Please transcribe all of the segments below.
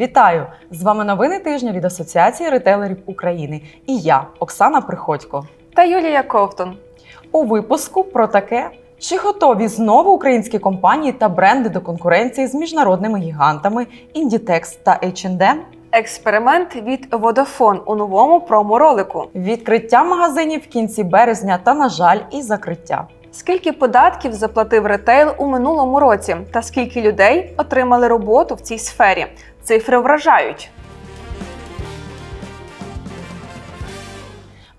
Вітаю! З вами новини тижня від Асоціації ретейлерів України. І я, Оксана Приходько. та Юлія Ковтун. У випуску про таке. Чи готові знову українські компанії та бренди до конкуренції з міжнародними гігантами Inditex та H&M? Експеримент від Vodafone у новому промо-ролику. Відкриття магазинів в кінці березня та, на жаль, і закриття. Скільки податків заплатив ретейл у минулому році, та скільки людей отримали роботу в цій сфері? Цифри вражають.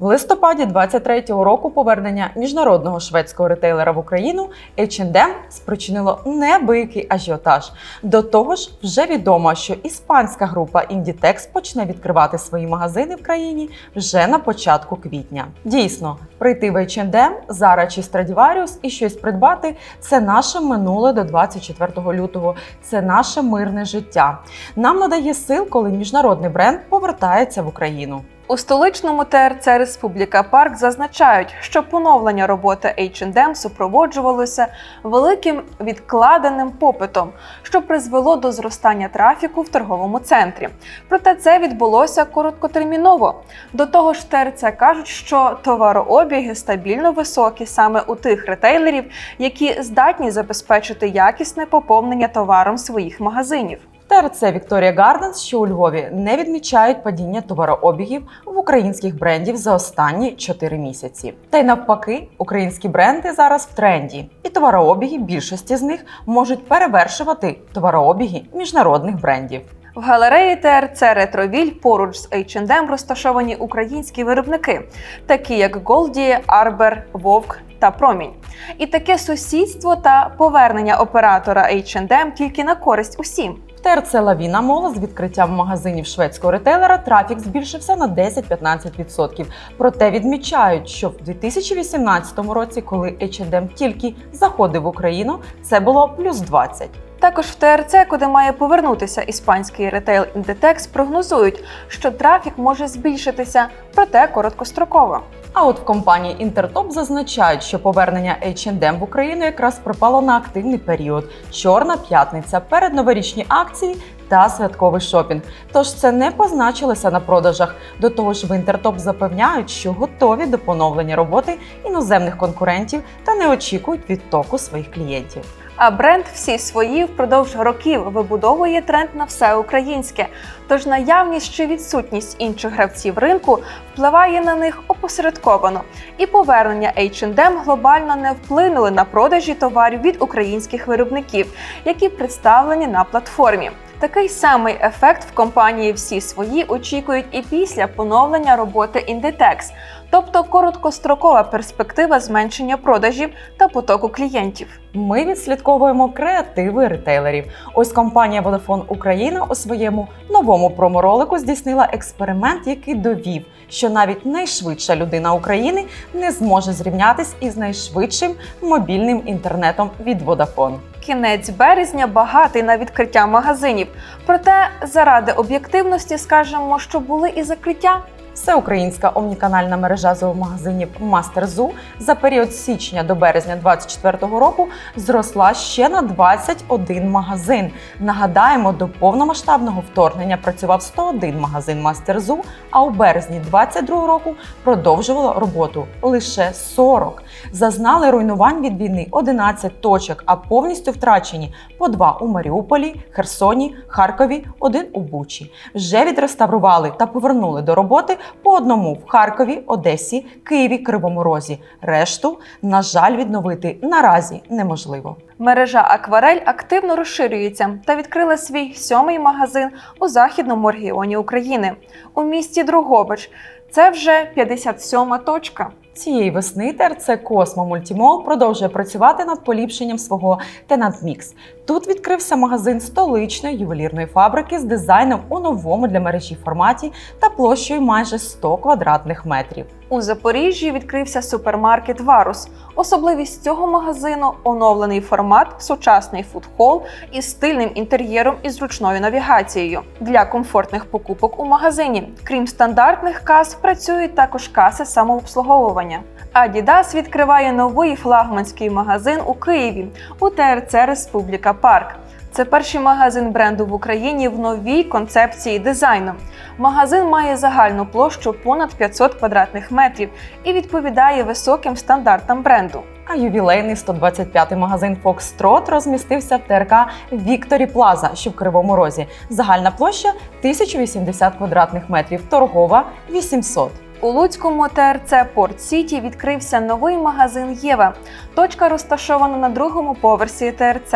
В листопаді 23-го року повернення міжнародного шведського ретейлера в Україну H&M спричинило неабиякий ажіотаж. До того ж, вже відомо, що іспанська група Inditex почне відкривати свої магазини в країні вже на початку квітня. Дійсно, прийти в H&M, Zara чи Stradivarius і щось придбати це наше минуле до 24 лютого. Це наше мирне життя. Нам надає сил, коли міжнародний бренд повертається в Україну. У столичному ТРЦ Республіка Парк зазначають, що поновлення роботи H&M супроводжувалося великим відкладеним попитом, що призвело до зростання трафіку в торговому центрі. Проте це відбулося короткотерміново. До того ж, ТРЦ кажуть, що товарообіги стабільно високі саме у тих ретейлерів, які здатні забезпечити якісне поповнення товаром своїх магазинів. ТРЦ Вікторія Гарденс, що у Львові не відмічають падіння товарообігів в українських брендів за останні 4 місяці. Та й навпаки, українські бренди зараз в тренді, і товарообіги більшості з них можуть перевершувати товарообіги міжнародних брендів. В галереї ТРЦ Ретровіль поруч з H&M розташовані українські виробники, такі як Голді, Арбер, Вовк та Промінь. І таке сусідство та повернення оператора H&M тільки на користь усім. ТРЦ Лавіна Мола з відкриттям магазинів шведського ретейлера трафік збільшився на 10-15%. Проте відмічають, що в 2018 році, коли H&M тільки заходив в Україну, це було плюс 20%. Також в ТРЦ, куди має повернутися іспанський ретейл Inditex, прогнозують, що трафік може збільшитися, проте короткостроково. А от в компанії Інтертоп зазначають, що повернення H&M в Україну якраз припало на активний період чорна п'ятниця, передноворічні акції та святковий шопінг. Тож це не позначилося на продажах. До того ж, в Інтертоп запевняють, що готові до поновлення роботи іноземних конкурентів та не очікують відтоку своїх клієнтів. А бренд всі свої впродовж років вибудовує тренд на все українське. Тож наявність чи відсутність інших гравців ринку впливає на них опосередковано. І повернення H&M глобально не вплинули на продажі товарів від українських виробників, які представлені на платформі. Такий самий ефект в компанії всі свої очікують і після поновлення роботи Inditex, тобто короткострокова перспектива зменшення продажів та потоку клієнтів. Ми відслідковуємо креативи ретейлерів. Ось компанія Vodafone Україна у своєму новому проморолику здійснила експеримент, який довів, що навіть найшвидша людина України не зможе зрівнятись із найшвидшим мобільним інтернетом від Vodafone. Кінець березня багатий на відкриття магазинів. Проте, заради об'єктивності, скажемо, що були і закриття. Всеукраїнська омніканальна мережа зоомагазинів Мастерзу за період січня до березня 2024 року зросла ще на 21 магазин. Нагадаємо, до повномасштабного вторгнення працював 101 магазин Мастерзу, а у березні 2022 року продовжувало роботу лише 40. Зазнали руйнувань від війни 11 точок, а повністю втрачені по два у Маріуполі, Херсоні, Харкові, один у Бучі. Вже відреставрували та повернули до роботи по одному в Харкові, Одесі, Києві, Кривому Розі. Решту, на жаль, відновити наразі неможливо. Мережа Акварель активно розширюється та відкрила свій сьомий магазин у західному регіоні України у місті Другобич. Це вже 57-ма точка. Цієї весни ТРЦ Космо Мультімол продовжує працювати над поліпшенням свого тенантмікс. Тут відкрився магазин столичної ювелірної фабрики з дизайном у новому для мережі форматі та площею майже 100 квадратних метрів. У Запоріжжі відкрився супермаркет Варус. Особливість цього магазину оновлений формат, сучасний фудхол із стильним інтер'єром і зручною навігацією для комфортних покупок у магазині. Крім стандартних кас, працюють також каси самообслуговування. Adidas відкриває новий флагманський магазин у Києві у ТРЦ Республіка Парк. Це перший магазин бренду в Україні в новій концепції дизайну. Магазин має загальну площу понад 500 квадратних метрів і відповідає високим стандартам бренду. А ювілейний 125-й магазин Foxtrot розмістився в ТРК Вікторі Плаза, що в Кривому Розі. Загальна площа 1080 квадратних метрів, торгова 800. У Луцькому ТРЦ Порт Сіті відкрився новий магазин Єва. Точка розташована на другому поверсі ТРЦ.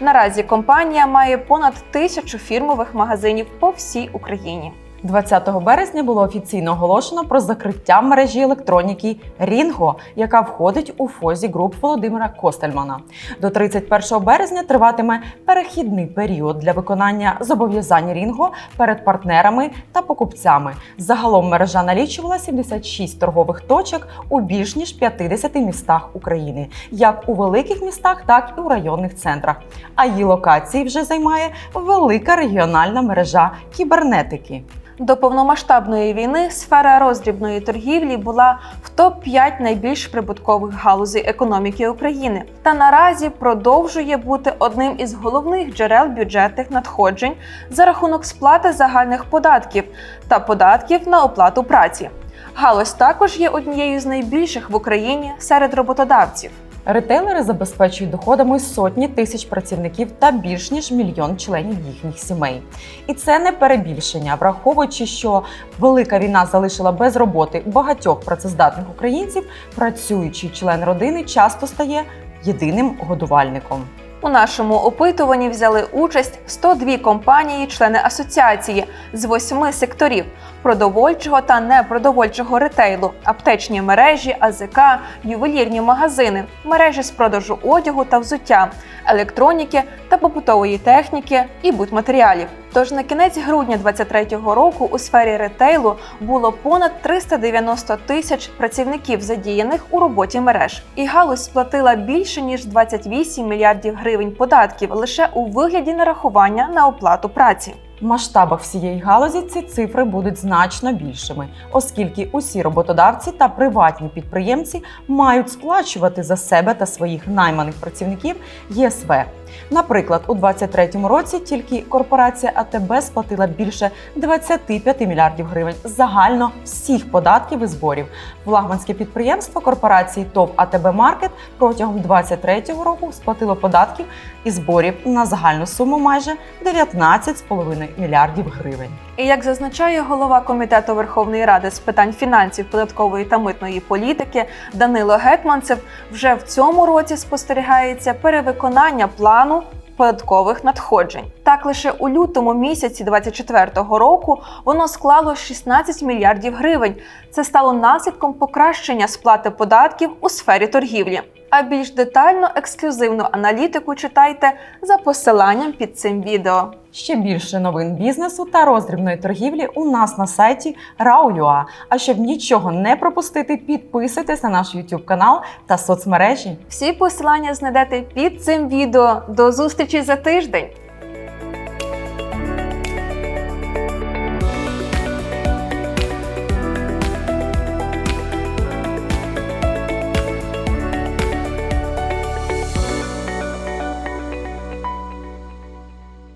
Наразі компанія має понад тисячу фірмових магазинів по всій Україні. 20 березня було офіційно оголошено про закриття мережі електроніки Рінго, яка входить у фозі груп Володимира Костельмана. До 31 березня триватиме перехідний період для виконання зобов'язань Рінго перед партнерами та покупцями. Загалом мережа налічувала 76 торгових точок у більш ніж 50 містах України, як у великих містах, так і у районних центрах. А її локації вже займає велика регіональна мережа кібернетики. До повномасштабної війни сфера роздрібної торгівлі була в топ-5 найбільш прибуткових галузей економіки України та наразі продовжує бути одним із головних джерел бюджетних надходжень за рахунок сплати загальних податків та податків на оплату праці. Галузь також є однією з найбільших в Україні серед роботодавців. Ретейлери забезпечують доходами сотні тисяч працівників та більш ніж мільйон членів їхніх сімей. І це не перебільшення, враховуючи, що велика війна залишила без роботи багатьох працездатних українців, працюючий член родини часто стає єдиним годувальником. У нашому опитуванні взяли участь 102 компанії, члени асоціації з восьми секторів продовольчого та непродовольчого ретейлу, аптечні мережі, АЗК, ювелірні магазини, мережі з продажу одягу та взуття, електроніки та побутової техніки і будматеріалів. Тож на кінець грудня 2023 року у сфері ретейлу було понад 390 тисяч працівників, задіяних у роботі мереж. І галузь сплатила більше ніж 28 мільярдів гривень податків лише у вигляді нарахування на оплату праці. В масштабах всієї галузі ці цифри будуть значно більшими, оскільки усі роботодавці та приватні підприємці мають сплачувати за себе та своїх найманих працівників ЄСВ. Наприклад, у 2023 році тільки корпорація АТБ сплатила більше 25 мільярдів гривень загально всіх податків і зборів. Флагманське підприємство корпорації ТОВ АТБ Маркет протягом 2023 року сплатило податків і зборів на загальну суму майже 19,5 мільярдів гривень. І як зазначає голова комітету Верховної Ради з питань фінансів, податкової та митної політики Данило Гетманцев, вже в цьому році спостерігається перевиконання плану. Податкових надходжень так лише у лютому місяці 2024 року воно склало 16 мільярдів гривень. Це стало наслідком покращення сплати податків у сфері торгівлі. А більш детально ексклюзивну аналітику читайте за посиланням під цим відео. Ще більше новин бізнесу та роздрібної торгівлі у нас на сайті Rau.ua. А щоб нічого не пропустити, підписуйтесь на наш YouTube канал та соцмережі. Всі посилання знайдете під цим відео. До зустрічі за тиждень.